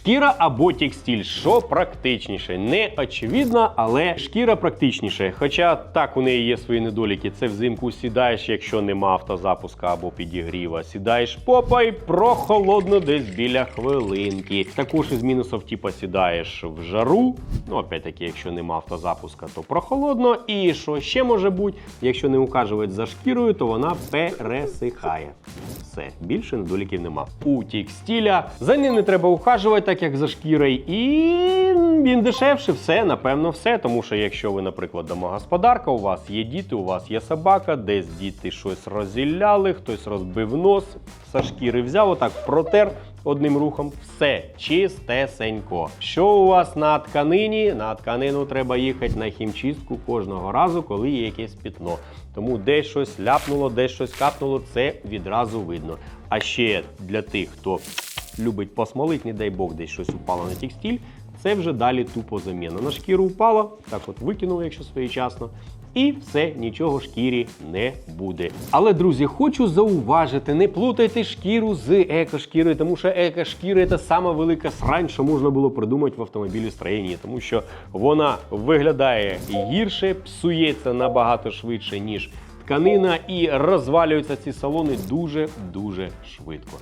Шкіра або текстиль, що практичніше. Не очевидно, але шкіра практичніше. Хоча так у неї є свої недоліки. Це взимку сідаєш, якщо нема автозапуска або підігріва. Сідаєш попа і прохолодно десь біля хвилинки. Також із мінусів, типа сідаєш в жару. Ну, опять-таки, якщо нема автозапуска, то прохолодно. І що ще може бути, якщо не ухажувати за шкірою, то вона пересихає. Все, більше недоліків нема. У текстиля за ним не треба ухажувати, так як за шкірою, і він дешевше, все, напевно, все. Тому що якщо ви, наприклад, домогосподарка, у вас є діти, у вас є собака, десь діти щось розділяли, хтось розбив нос, за шкіри взяв, отак протер. Одним рухом все чистесенько. Що у вас на тканині? На тканину треба їхати на хімчистку кожного разу, коли є якесь пітно. Тому десь щось ляпнуло, десь щось капнуло, це відразу видно. А ще для тих, хто любить посмолить, не дай Бог, десь щось упало на текстиль, це вже далі тупо заміна. На шкіру упало, так от викинули, якщо своєчасно. І все, нічого шкірі не буде. Але, друзі, хочу зауважити, не плутайте шкіру з екошкірою, тому що екошкіра це сама велика срань, що можна було придумати в автомобілістроєнні, тому що вона виглядає гірше, псується набагато швидше, ніж тканина, і розвалюються ці салони дуже-дуже швидко.